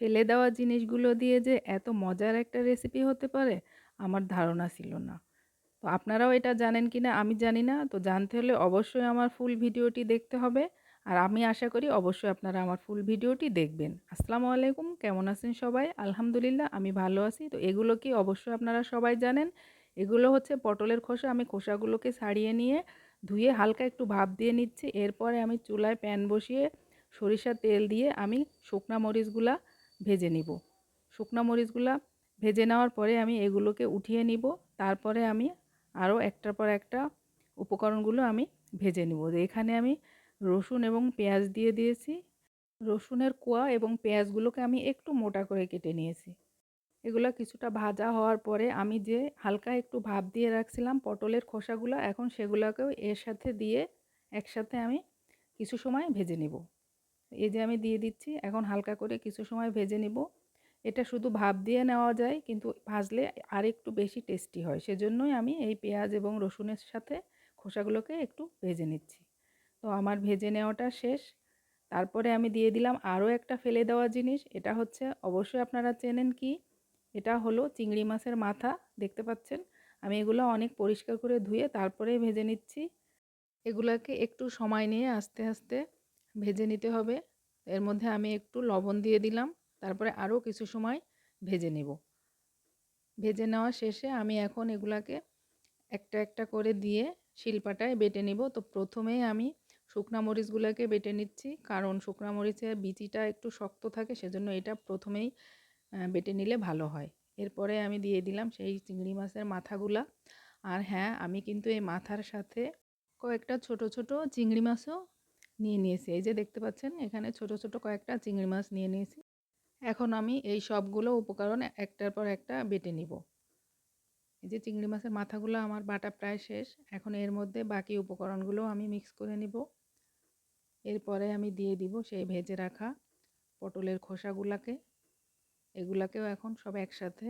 ফেলে দেওয়া জিনিসগুলো দিয়ে যে এত মজার একটা রেসিপি হতে পারে, আমার ধারণা ছিল না। তো আপনারাও এটা জানেন কি না আমি জানি না, তো জানতে হলে অবশ্যই আমার ফুল ভিডিওটি দেখতে হবে। আর আমি আশা করি অবশ্যই আপনারা আমার ফুল ভিডিওটি দেখবেন। আসসালামু আলাইকুম, কেমন আছেন সবাই? আলহামদুলিল্লাহ, আমি ভালো আছি। তো এগুলো কি অবশ্যই আপনারা সবাই জানেন? এগুলো হচ্ছে পটলের খোসা, আমি খোসাগুলোকে ছাড়িয়ে নিয়ে ধুয়ে হালকা একটু ভাপ দিয়ে নিচ্ছি। এরপরে আমি চুলায় প্যান বসিয়ে সরিষার তেল দিয়ে আমি শুকনা মরিচগুলা ভেজে নিব। শুকনা মরিচগুলা ভেজে নেওয়ার পরে আমি এগুলোকে উঠিয়ে নিব। তারপরে আমি আরও একটার পর একটা উপকরণগুলো আমি ভেজে নিব। এখানে আমি রসুন এবং পেঁয়াজ দিয়ে দিয়েছি। রসুনের কোয়া এবং পেঁয়াজগুলোকে আমি একটু মোটা করে কেটে নিয়েছি। এগুলো কিছুটা ভাজা হওয়ার পরে আমি যে হালকা একটু ভাপ দিয়ে রাখছিলাম পটলের খোসাগুলো, এখন সেগুলোকেও এর সাথে দিয়ে একসাথে আমি কিছু সময় ভেজে নিব। এই যে আমি দিয়ে দিচ্ছি, এখন হালকা করে কিছু সময় ভেজে নিব। এটা শুধু ভাপ দিয়ে নেওয়া যায়, কিন্তু ভাজলে আর একটু বেশি টেস্টি হয়। সেজন্যই আমি এই পেঁয়াজ এবং রসুনের সাথে খোসাগুলোকে একটু ভেজে নিচ্ছি। তো আমার ভেজে নেওয়াটা শেষ। তারপরে আমি দিয়ে দিলাম আরও একটা ফেলে দেওয়া জিনিস। এটা হচ্ছে, অবশ্যই আপনারা চেনেন কি? এটা হলো চিংড়ি মাছের মাথা। দেখতে পাচ্ছেন? আমি এগুলো অনেক পরিষ্কার করে ধুয়ে তারপরে ভেজে নিচ্ছি। এগুলোকে একটু সময় নিয়ে আস্তে আস্তে ভেজে নিতে হবে। এর মধ্যে আমি একটু লবণ দিয়ে দিলাম, তারপরে আরও কিছু সময় ভেজে নেব। ভেজে নেওয়া শেষে আমি এখন এগুলাকে একটা একটা করে দিয়ে শিলপাটায় বেটে নিব। তো প্রথমেই আমি শুকনা মরিচগুলোকে বেটে নিচ্ছি, কারণ শুকনা মরিচের বিচিটা একটু শক্ত থাকে, সেজন্য এটা প্রথমেই বেটে নিলে ভালো হয়। এরপরে আমি দিয়ে দিলাম সেই চিংড়ি মাছের মাথাগুলা। আর হ্যাঁ আমি কিন্তু এই মাথার সাথে কয়েকটা ছোট ছোট চিংড়ি মাছও নিয়ে নিয়েছি। এই যে দেখতে পাচ্ছেন, এখানে ছোট ছোট কয়েকটা চিংড়ি মাছ নিয়ে নিয়েছি। এখন আমি এই সবগুলো উপকরণ একটার পর একটা বেটে নিব। এই যে চিংড়ি মাছের মাথাগুলো আমার বাটা প্রায় শেষ। এখন এর মধ্যে বাকি উপকরণগুলো আমি মিক্স করে নিব। এরপরে আমি দিয়ে দিব সেই ভেজে রাখা পটলের খোসাগুলাকে। এগুলাকেও এখন সব একসাথে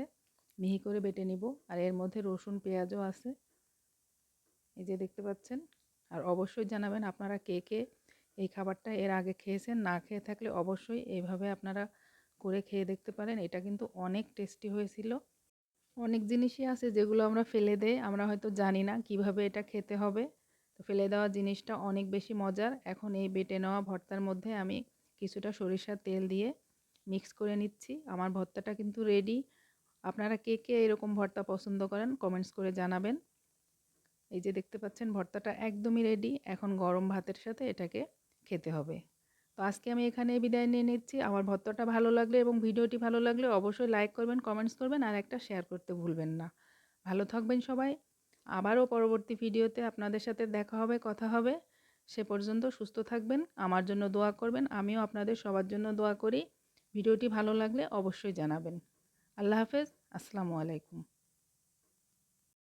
মিহি করে বেটে নিব। আর এর মধ্যে রসুন, পেঁয়াজও আছে। এই যে দেখতে পাচ্ছেন? আর অবশ্যই জানাবেন আপনারা কে কে এই খাবারটা এর আগে খেয়েছেন, না খেয়ে থাকলে অবশ্যই এইভাবে আপনারা করে খেয়ে দেখতে পারেন। এটা কিন্তু অনেক টেস্টি হয়েছিল। অনেক জিনিসই আছে যেগুলো আমরা ফেলে দেই, আমরা হয়তো জানি না কীভাবে এটা খেতে হবে। তো ফেলে দেওয়া জিনিসটা অনেক বেশি মজার। এখন এই বেটে নেওয়া ভর্তার মধ্যে আমি কিছুটা সরিষার তেল দিয়ে মিক্স করে নিচ্ছি। আমার ভর্তাটা কিন্তু রেডি আপনারা কে কে এরকম ভর্তা পছন্দ করেন কমেন্টস করে জানাবেন। এই যে দেখতে পাচ্ছেন ভর্তাটা একদমই রেডি এখন গরম ভাতের সাথে এটাকে খেতে হবে। তো আজকে আমি এখানে বিদায় নিয়ে নিচ্ছি। আমার ভর্তাটা ভালো লাগলে এবং ভিডিওটি ভালো লাগলে অবশ্যই লাইক করবেন কমেন্টস করবেন আর একটা শেয়ার করতে ভুলবেন না। ভালো থাকবেন সবাই। আবারও পরবর্তী ভিডিওতে আপনাদের সাথে দেখা হবে, কথা হবে। সে পর্যন্ত সুস্থ থাকবেন, আমার জন্য দোয়া করবেন, আমিও আপনাদের সবার জন্য দোয়া করি। ভিডিওটি ভালো লাগলে অবশ্যই জানাবেন। আল্লাহ হাফেজ, আসসালামু আলাইকুম।